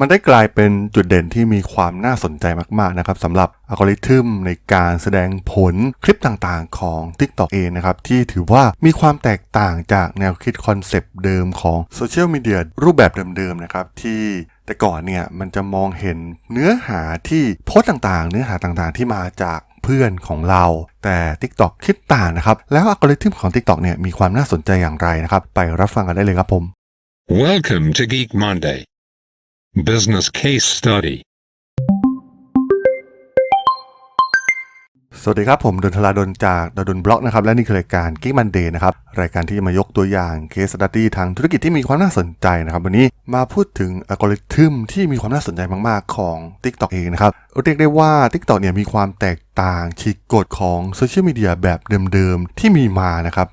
มันได้กลายเป็นจุดเด่นที่มีความน่าสนใจมากๆนะครับสำหรับอัลกอริทึมในการแสดงผลคลิปต่างๆของ TikTok เองนะครับ ที่ถือว่ามีความแตกต่างจากแนวคิดคอนเซปต์เดิมของโซเชียลมีเดียรูปแบบเดิมๆนะครับ ที่แต่ก่อนเนี่ยมันจะมองเห็นเนื้อหาที่โพสต์ต่างๆ เนื้อหาต่างๆที่มาจากเพื่อนของเรา แต่ TikTok คิดต่างนะครับ แล้วอัลกอริทึมของ TikTok เนี่ยมีความน่าสนใจอย่างไรนะครับ ไปรับฟังกันได้เลยครับผม Welcome to Geek Monday. Business Case Study. สวัสดีครับ ผมดนทลาดนจากดนบล็อกนะครับ และนี่คือรายการ Geek Monday นะครับ รายการที่จะมายกตัวอย่างเคส s ั u d y ทางธุรกิจที่มีความน่าสนใจนะครับ วันนี้มาพูดถึงอัลกอริทึมที่มีความน่าสนใจมาก ๆ ของ TikTok เองนะครับ เรียกได้ว่า TikTok เนี่ยมีความแตกต่างฉีกกฎของโซเชียลมีเดียแบบเดิม ๆ ที่มีมานะครับ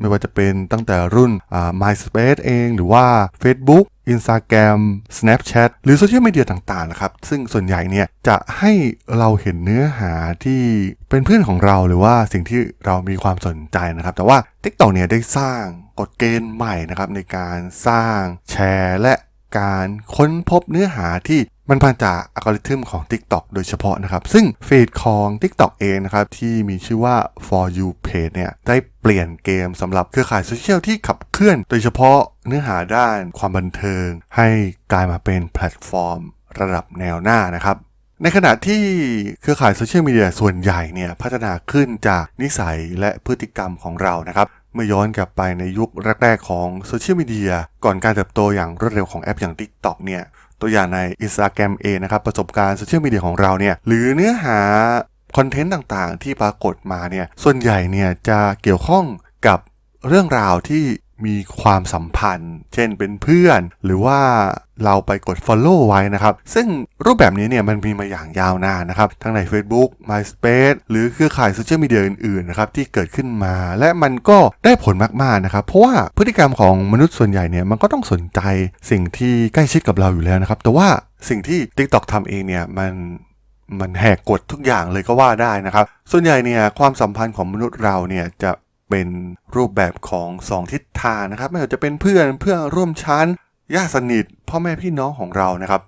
ไม่ว่าจะเป็นตั้งแต่รุ่น MySpace เอง หรือว่า Facebook Instagram Snapchat หรือโซเชียลมีเดียต่างๆนะครับ ซึ่งส่วนใหญ่เนี่ยจะให้เราเห็นเนื้อหาที่เป็นเพื่อนของเราหรือว่าสิ่งที่เรามีความสนใจนะครับ แต่ว่า TikTok เนี่ยได้สร้างกฎเกณฑ์ใหม่นะครับในการสร้างแชร์และการค้นพบเนื้อหาที่ มันมาจากอัลกอริทึมของ TikTok โดยเฉพาะนะครับ ซึ่งฟีดของ TikTok เองนะครับ ที่มีชื่อว่า For You Page เนี่ย ได้เปลี่ยนเกมสำหรับเครือข่ายโซเชียลที่ขับเคลื่อน โดยเฉพาะเนื้อหาด้านความบันเทิง ให้กลายมาเป็นแพลตฟอร์ม ระดับแนวหน้านะครับในขณะที่เครือข่ายโซเชียลมีเดียส่วนใหญ่เนี่ยพัฒนาขึ้นจากนิสัยและพฤติกรรมของเรานะครับ เมื่อย้อนกลับไปในยุคแรก ๆ ของโซเชียลมีเดียก่อนการเติบโตอย่างรวดเร็วของแอปอย่าง TikTok เนี่ย ตัวอย่างใน Instagram เองนะครับ ประสบการณ์โซเชียลมีเดียของเราเนี่ยหรือเนื้อหาคอนเทนต์ต่างๆ ที่ปรากฏมาเนี่ยส่วนใหญ่เนี่ยจะเกี่ยวข้องกับเรื่องราวที่ มีความสัมพันธ์ เช่นเป็นเพื่อน หรือว่าเราไปกด Follow ไว้นะครับ ซึ่งรูปแบบนี้เนี่ยมันมีมาอย่างยาวนานนะครับ ทั้งใน Facebook MySpace หรือเครือข่ายโซเชียลมีเดียอื่นๆนะครับที่เกิดขึ้นมา และมันก็ได้ผลมากๆนะครับ เพราะว่าพฤติกรรมของมนุษย์ส่วนใหญ่เนี่ยมันก็ต้องสนใจสิ่งที่ใกล้ชิดกับเราอยู่แล้วนะครับ แต่ว่าสิ่งที่ TikTok ทำเองเนี่ยมันมันแหกกฎทุกอย่างเลยก็ว่าได้นะครับ ส่วนใหญ่เนี่ยความสัมพันธ์ของมนุษย์เราเนี่ยจะ เป็นรูปแบบของสองทิศทางนะครับ ไม่ว่าจะเป็นเพื่อนเพื่อนร่วมชั้นญาติสนิท พ่อแม่พี่น้องของเรานะครับ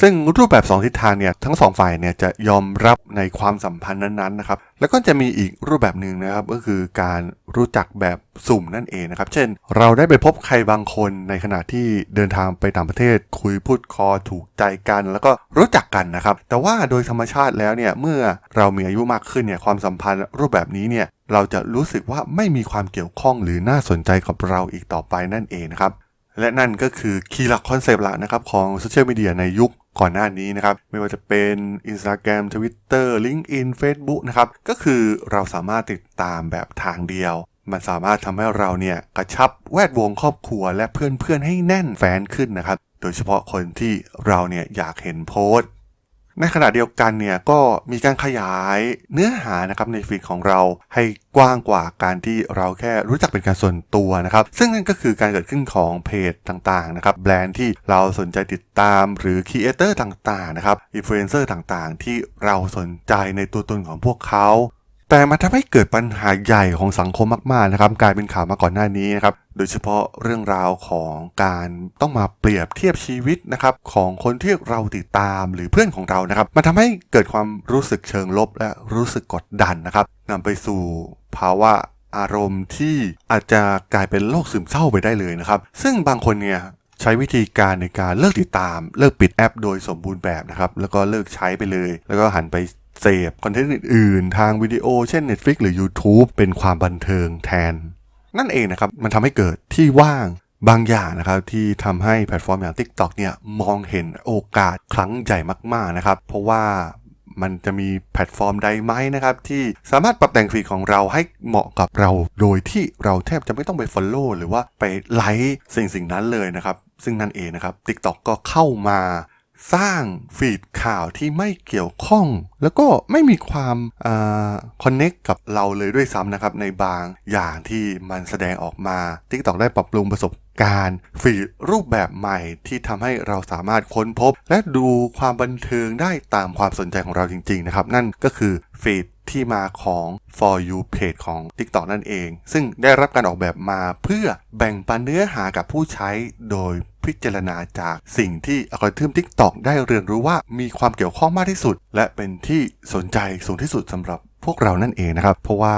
ซึ่งรูปแบบ 2 ทิศทางเนี่ยทั้งสองฝ่ายเนี่ยจะยอมรับในความสัมพันธ์นั้นๆนะครับแล้วก็จะมีอีกรูปแบบหนึ่งนะครับก็คือการรู้จักแบบสุ่มนั่นเองนะครับ เช่น เราได้ไปพบใครบางคนในขณะที่เดินทางไปต่างประเทศ คุยพูดคอถูกใจกัน แล้วก็รู้จักกันนะครับ แต่ว่าโดยธรรมชาติแล้วเนี่ยเมื่อเรามีอายุมากขึ้นเนี่ยความสัมพันธ์รูปแบบนี้เนี่ยเราจะรู้สึกว่าไม่มีความเกี่ยวข้องหรือน่าสนใจกับเราอีกต่อไปนั่นเองนะครับและนั่นก็คือคีย์หลักคอนเซปต์หลักนะครับของโซเชียลมีเดียในยุค ก่อนหน้านี้นะครับ ไม่ว่าจะเป็น Instagram Twitter LinkedIn Facebook นะครับ ก็คือเราสามารถติดตามแบบทางเดียว มันสามารถทำให้เราเนี่ยกระชับแวดวงครอบครัวและเพื่อนๆให้แน่นแฟนขึ้นนะครับ โดยเฉพาะคนที่เราเนี่ยอยากเห็นโพสต์ ในขณะเดียวกันเนี่ยก็มีการขยายเนื้อหานะครับในฟีดของเราให้กว้างกว่าการที่เราแค่รู้จักเป็นการส่วนตัวนะครับ ซึ่งนั่นก็คือการเกิดขึ้นของเพจต่างๆนะครับแบรนด์ที่เราสนใจติดตามหรือครีเอเตอร์ต่างๆนะครับอินฟลูเอนเซอร์ต่างๆ ที่เราสนใจในตัวตนของพวกเขา แต่มันทำให้เกิดปัญหาใหญ่ของสังคมมากๆนะครับกลายเป็นข่าวมาก่อนหน้านี้นะครับโดยเฉพาะเรื่องราวของการต้องมาเปรียบเทียบชีวิตนะครับของคนที่เราติดตามหรือเพื่อนของเรานะครับมันทำให้เกิดความรู้สึกเชิงลบและรู้สึกกดดันนะครับนำไปสู่ภาวะอารมณ์ที่อาจจะกลายเป็นโรคซึมเศร้าไปได้เลยนะครับ ซึ่งบางคนเนี่ยใช้วิธีการในการเลิกติดตาม เลิกปิดแอปโดยสมบูรณ์แบบนะครับ แล้วก็เลิกใช้ไปเลย แล้วก็หันไป เสพคอนเทนต์อื่นๆ ทางวิดีโอเช่น Netflix หรือ YouTube เป็นความบันเทิงแทน นั่นเองนะครับ มันทำให้เกิดที่ว่างบางอย่างนะครับที่ทำให้แพลตฟอร์มอย่าง TikTok เนี่ยมองเห็นโอกาสครั้งใหญ่มากๆนะครับ เพราะว่ามันจะมีแพลตฟอร์มใดไหมนะครับที่สามารถปรับแต่งฟีดของเราให้เหมาะกับเรา โดยที่เราแทบจะไม่ต้องไป Follow หรือว่าไปไลค์สิ่งสิ่งนั้นเลยนะครับ ซึ่งนั่นเองนะครับ TikTok ก็เข้ามา สร้างฟีดข่าวที่ไม่เกี่ยวข้อง แล้วก็ไม่มีความคอนเน็กกับเราเลยด้วยซ้ำนะครับ ในบางอย่างที่มันแสดงออกมา TikTok ได้ปรับปรุงประสบการณ์ฟีดรูปแบบใหม่ที่ทำให้เราสามารถค้นพบ และดูความบันเทิงได้ตามความสนใจของเราจริง ๆ นะครับ นั่นก็คือฟีดที่มาของ for you page ของ TikTok นั่นเอง ซึ่งได้รับการออกแบบมาเพื่อแบ่งปันเนื้อหากับผู้ใช้โดย พิจารณาจากสิ่งที่อัลกอริทึม TikTok ได้เรียนรู้ว่ามีความเกี่ยวข้องมากที่สุด และเป็นที่สนใจสูงที่สุดสำหรับพวกเรานั่นเองนะครับ เพราะว่า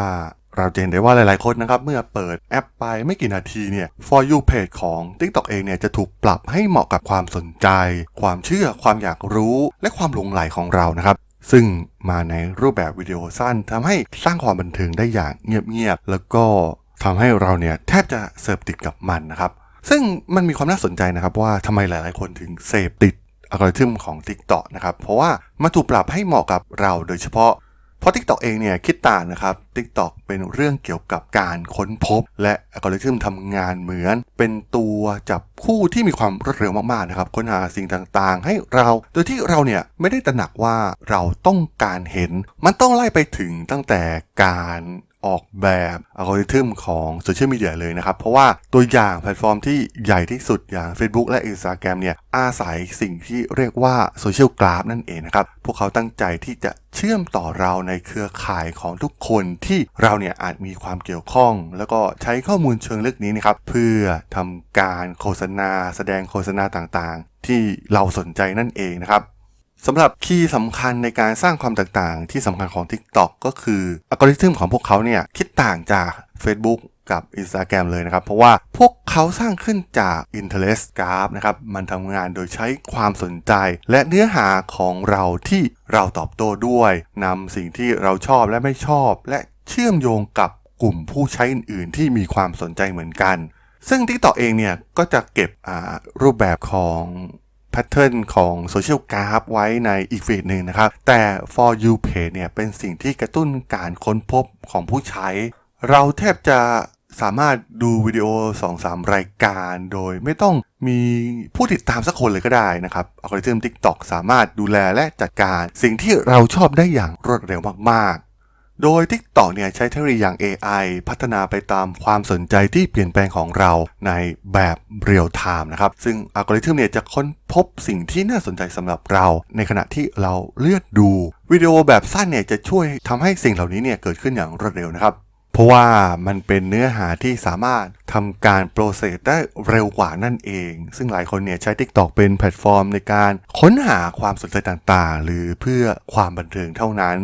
เราจะเห็นได้ว่าหลายๆคนนะครับ เมื่อเปิดแอปไปไม่กี่นาทีเนี่ย For You Page ของ TikTok เองเนี่ยจะถูกปรับให้เหมาะกับความสนใจ ความเชื่อ ความอยากรู้ และความหลงใหลของเรานะครับ ซึ่งมาในรูปแบบวิดีโอสั้นทำให้สร้างความบันเทิงได้อย่างเงียบๆแล้วก็ทำให้เราเนี่ยแทบจะเสพติดกับมันนะครับ ซึ่งมันมีความน่าสนใจนะครับว่าทำไมหลาย ๆ คนถึงเสพติดอัลกอริทึมของ TikTok นะครับ เพราะว่ามันถูกปรับให้เหมาะกับเราโดยเฉพาะ เพราะ TikTok เองเนี่ยคิดต่างนะครับ TikTok เป็นเรื่องเกี่ยวกับการค้นพบ และอัลกอริทึมทำงานเหมือน เป็นตัวจับคู่ที่มีความรวดเร็วมาก ๆ นะครับ ค้นหาสิ่งต่าง ๆ ให้เรา โดยที่เราเนี่ยไม่ได้ตระหนักว่าเราต้องการเห็น มันต้องไล่ไปถึงตั้งแต่การ ออกแบบอัลกอริทึมของโซเชียลมีเดียเลยนะครับ เพราะว่าตัวอย่างแพลตฟอร์มที่ใหญ่ที่สุดอย่าง Facebook และ Instagram เนี่ยอาศัยสิ่งที่เรียกว่าโซเชียลกราฟนั่นเองนะครับ พวกเขาตั้งใจที่จะเชื่อมต่อเราในเครือข่ายของทุกคนที่เราเนี่ยอาจมีความเกี่ยวข้อง แล้วก็ใช้ข้อมูลเชิงลึกนี้นะครับเพื่อทำการโฆษณา แสดงโฆษณาต่างๆ ที่เราสนใจนั่นเองนะครับ สำหรับคีย์สำคัญในการสร้างความแตกต่างที่สำคัญของ TikTok ก็คืออัลกอริทึมของพวกเขาเนี่ยคิดต่างจาก Facebook กับ Instagram เลยนะครับ เพราะว่าพวกเขาสร้างขึ้นจาก Interest Graph นะครับ มันทำงานโดยใช้ความสนใจ และเนื้อหาของเราที่เราตอบโต้ด้วยนำสิ่งที่เราชอบและไม่ชอบ และเชื่อมโยงกับกลุ่มผู้ใช้อื่น ๆ ที่มีความสนใจเหมือนกัน ซึ่ง TikTok เองเนี่ยก็จะเก็บรูปแบบของ พทเทิร์นของโซเชียลกราฟไว้ในอีกฟีดหนึ่งนะครับ แต่ For You Page เนี่ยเป็นสิ่งที่กระตุ้นการค้นพบของผู้ใช้ เราแทบจะสามารถดูวิดีโอ 2-3 รายการโดยไม่ต้องมีผู้ติดตามสักคนเลยก็ได้นะครับอัลกอริทึม TikTok สามารถดูแลและจัดการสิ่งที่เราชอบได้อย่างรวดเร็วมาก โดย TikTok เนี่ยใช้เทคโนโลยีอย่าง AI พัฒนาไปตามความสนใจที่เปลี่ยนแปลงของเราในแบบเรียลไทม์นะครับ ซึ่งอัลกอริทึมเนี่ยจะค้นพบสิ่งที่น่าสนใจสำหรับเรา ในขณะที่เราเลือกดูวิดีโอแบบสั้นเนี่ยจะช่วยทำให้สิ่งเหล่านี้เนี่ยเกิดขึ้นอย่างรวดเร็วนะครับเพราะว่ามันเป็นเนื้อหาที่สามารถทำการโปรเซสได้เร็วกว่านั่นเอง ซึ่งหลายคนเนี่ยใช้ TikTok เป็นแพลตฟอร์มในการค้นหาความสนใจต่างๆ หรือเพื่อความบันเทิงเท่านั้น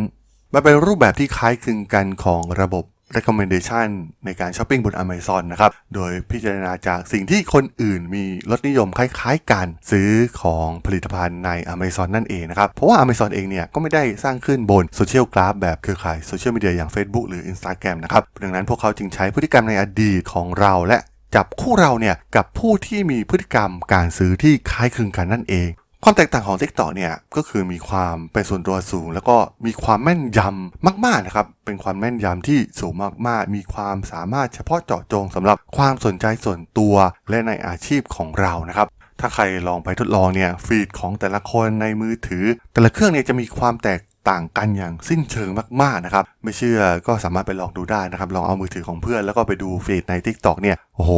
มันเป็นรูปแบบที่คล้ายคลึงกันของระบบ recommendation ในการช้อปปิ้งบน Amazon นะครับ โดยพิจารณาจากสิ่งที่คนอื่นมีรสนิยมคล้ายๆกันซื้อของผลิตภัณฑ์ใน Amazon นั่นเองนะครับ เพราะว่า Amazon เองเนี่ยก็ไม่ได้สร้างขึ้นบนโซเชียลกราฟแบบเครือข่ายโซเชียลมีเดียอย่าง Facebook หรือ Instagram นะครับ ดังนั้นพวกเขาจึงใช้พฤติกรรมในอดีตของเราและจับคู่เราเนี่ยกับผู้ที่มีพฤติกรรมการซื้อที่คล้ายคลึงกันนั่นเอง ความแตกต่างของ TikTok เนี่ยก็คือมีความเป็นส่วนตัวสูง แล้วก็มีความแม่นยำมากๆนะครับเป็นความแม่นยำที่สูงมากๆ มีความสามารถเฉพาะเจาะจงสำหรับความสนใจส่วนตัวและในอาชีพของเรานะครับถ้าใครลองไปทดลองเนี่ยฟีดของแต่ละคนในมือถือ แต่ละเครื่องเนี่ยจะมีความแตก ต่างกันอย่างสิ้นเชิงมากๆนะครับ ไม่เชื่อก็สามารถไปลองดูได้นะครับ ลองเอามือถือของเพื่อนแล้วก็ไปดูฟีดใน TikTok เนี่ย โอ้โห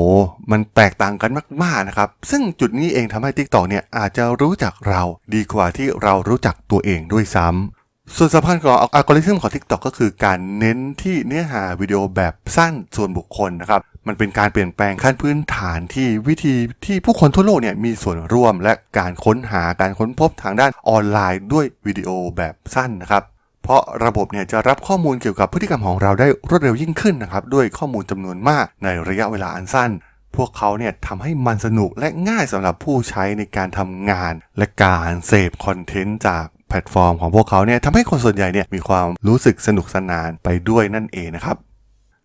มันแตกต่างกันมากๆนะครับ ซึ่งจุดนี้เองทำให้ TikTok เนี่ยอาจจะรู้จักเราดีกว่าที่เรารู้จักตัวเองด้วยซ้ำส่วนสำคัญของอัลกอริทึมของ TikTok ก็คือการเน้นที่เนื้อหาวิดีโอแบบสั้นส่วนบุคคลนะครับ มันเป็นการเปลี่ยนแปลงขั้นพื้นฐานที่วิธีที่ผู้คนทั่วโลกเนี่ยมีส่วนร่วมและการค้นหาการค้นพบทางด้านออนไลน์ด้วยวิดีโอแบบสั้นนะครับ เพราะระบบเนี่ยจะรับข้อมูลเกี่ยวกับพฤติกรรมของเราได้รวดเร็วยิ่งขึ้นนะครับด้วยข้อมูลจำนวนมากในระยะเวลาอันสั้น พวกเขาเนี่ยทำให้มันสนุกและง่ายสำหรับผู้ใช้ในการทำงาน และการเสพคอนเทนต์จากแพลตฟอร์มของพวกเขาเนี่ยทำให้คนส่วนใหญ่เนี่ยมีความรู้สึกสนุกสนานไปด้วยนั่นเองนะครับ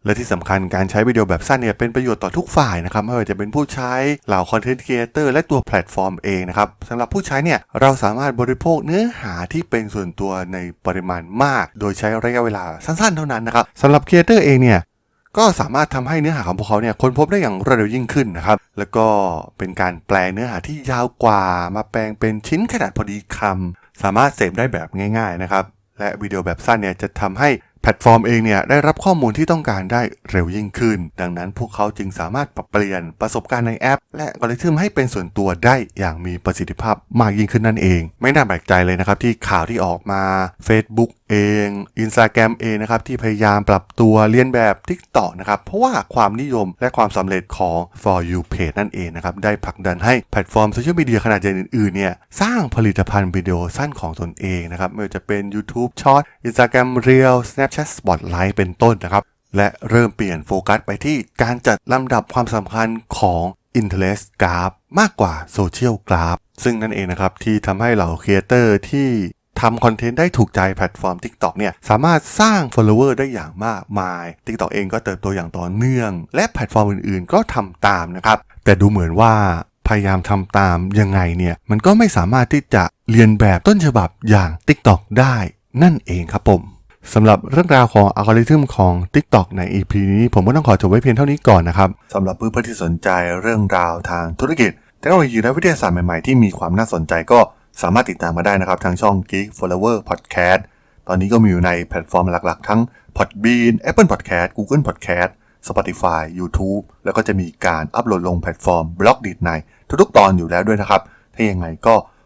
และที่สำคัญการใช้วิดีโอแบบสั้นเนี่ยเป็นประโยชน์ต่อทุกฝ่ายนะครับไม่ว่าจะเป็นผู้ใช้เหล่าคอนเทนต์ครีเอเตอร์และตัวแพลตฟอร์มเองนะครับสำหรับผู้ใช้เนี่ยเราสามารถบริโภคเนื้อหาที่เป็นส่วนตัวในปริมาณมาก โดยใช้ระยะเวลาสั้นๆเท่านั้นนะครับสำหรับครีเอเตอร์เองเนี่ยก็สามารถทำให้เนื้อหาของพวกเขาเนี่ยค้นพบได้อย่างรวดเร็วยิ่งขึ้นนะครับ แล้วก็เป็นการแปลเนื้อหาที่ยาวกว่ามาแปลงเป็นชิ้นขนาดพอดีคำสามารถเสพได้แบบง่าย ๆนะครับ และวิดีโอแบบสั้นเนี่ยจะทำให้ แพลตฟอร์มเองเนี่ยได้รับข้อมูลที่ต้องการได้เร็วยิ่งขึ้น ดังนั้นพวกเขาจึงสามารถปรับเปลี่ยนประสบการณ์ในแอป และอัลกอริทึมให้เป็นส่วนตัวได้อย่างมีประสิทธิภาพมากยิ่งขึ้นนั่นเอง ไม่น่าแปลกใจเลยนะครับที่ข่าวที่ออกมา Facebook เอง Instagram เองนะครับที่พยายามปรับตัวเลียนแบบ TikTok นะครับเพราะว่าความนิยมและความสำเร็จของ For You Page นั่นเองนะครับได้ผลักดันให้แพลตฟอร์มโซเชียลมีเดียขนาดใหญ่อื่นๆเนี่ยสร้างผลิตภัณฑ์วิดีโอสั้นของตนเองนะครับไม่ว่าจะเป็น YouTube Short Instagram Reel Snapchat Spotlight เป็นต้นนะครับ และเริ่มเปลี่ยนโฟกัสไปที่การจัดลำดับความสำคัญของ Interest Graph มากกว่า Social Graph ซึ่งนั่นเองนะครับ ที่ทำให้เหล่าครีเอเตอร์ที่ทำคอนเทนต์ได้ถูกใจแพลตฟอร์ม TikTok เนี่ยสามารถสร้าง follower ได้อย่างมากมาย TikTok เองก็เติบโตอย่างต่อเนื่อง และแพลตฟอร์มอื่นๆ ก็ทำตามนะครับ แต่ดูเหมือนว่าพยายามทำตามยังไงเนี่ย มันก็ไม่สามารถที่จะเรียนแบบต้นฉบับอย่าง TikTok ได้นั่นเองครับผม สำหรับเรื่องราวของอัลกอริทึมของ TikTok ใน EP นี้ ผมก็ต้องขอจบไว้เพียงเท่านี้ก่อนนะครับสำหรับเพื่อนๆที่สนใจเรื่องราวทางธุรกิจเทคโนโลยีและวิทยาศาสตร์ใหม่ๆ ที่มีความน่าสนใจก็สามารถติดตามมาได้นะครับ ทางช่อง Geek Flower Podcast ตอนนี้ก็มีอยู่ในแพลตฟอร์มหลักๆ ทั้ง Podbean Apple Podcast Google Podcast Spotify YouTube แล้วก็จะมีการอัปโหลดลงแพลตฟอร์มบล็อกดีดในทุกๆ ตอนอยู่แล้วด้วยนะครับ ถ้ายังไงก็